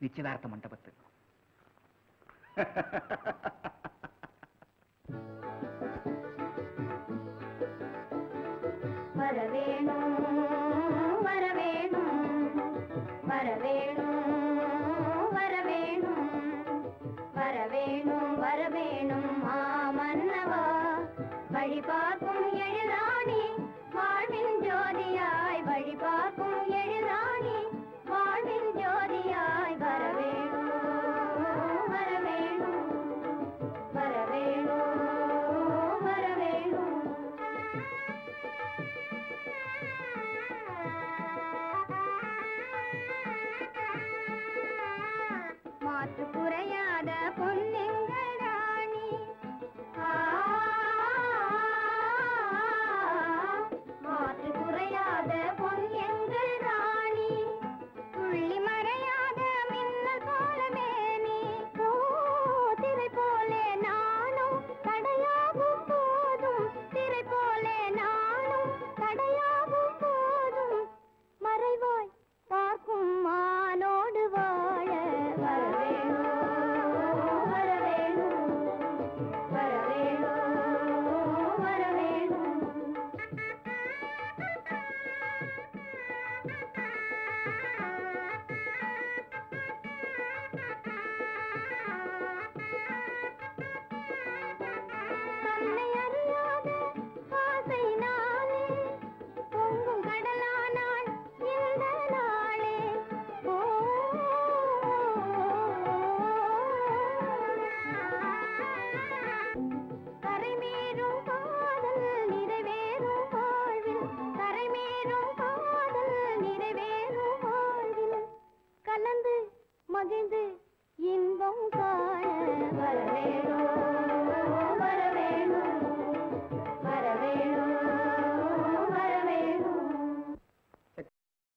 நிச்சயதார்த்த மண்டபத்துக்கு வரவேணும் வரவேணும் வரவே பட்டு குறையாத மகிழ்ந்து இன்பம் காண வரவேணும்.